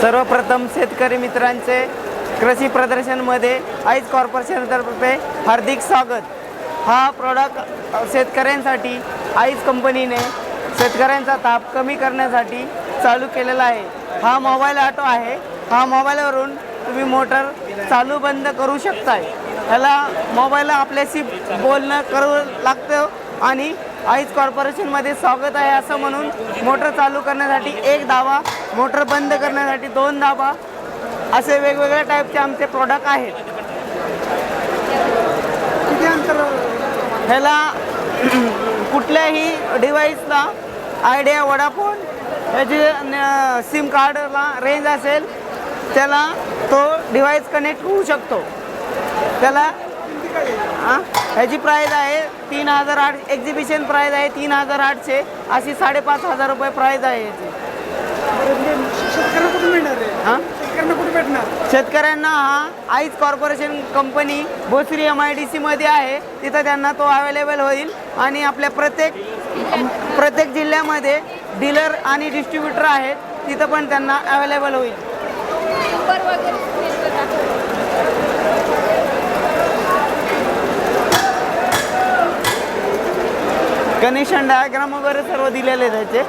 सर्वप्रथम शेतकरी मित्रांचे कृषी प्रदर्शनमध्ये आईज कॉर्पोरेशनतर्फे हार्दिक स्वागत. हा प्रॉडक्ट शेतकऱ्यांसाठी आईज कंपनीने शेतकऱ्यांचा ताप कमी करण्यासाठी चालू केलेला आहे. हा मोबाईल ऑटो आहे. हा मोबाईलवरून तुम्ही मोटर चालू बंद करू शकताय. ह्याला मोबाईलला आपल्याशी बोलणं करू लागतं आणि आईज कॉर्पोरेशनमध्ये स्वागत आहे असं म्हणून मोटर चालू करण्यासाठी एक दावा मोटर बंद करण्यासाठी दोन दाबा असे वेगवेगळ्या टाईपचे आमचे प्रॉडक्ट आहेत. किती अंतर? ह्याला कुठल्याही डिव्हाइसला आयडिया वडाफोन याची सिम कार्डला रेंज असेल त्याला तो डिव्हाइस कनेक्ट होऊ शकतो. त्याला हां? ह्याची प्राईज आहे तीन हजार आठ एक्झिबिशन प्राईज आहे तीन हजार आठशे अशी साडेपाच हजार रुपये प्राईज आहे याची. शेतकऱ्यांना कुठे मिळणार आहे हां? शेतकऱ्यांना कुठे भेटणार? शेतकऱ्यांना हा eyes corporation company Bhosari M I D सीमध्ये आहे. तिथं त्यांना तो अवेलेबल होईल. आणि आपल्या प्रत्येक प्रत्येक जिल्ह्यामध्ये डीलर आणि डिस्ट्रीब्युटर आहेत. तिथं पण त्यांना अवेलेबल होईल. कनेक्शन डायग्राम वगैरे सर्व दिलेले त्याचे.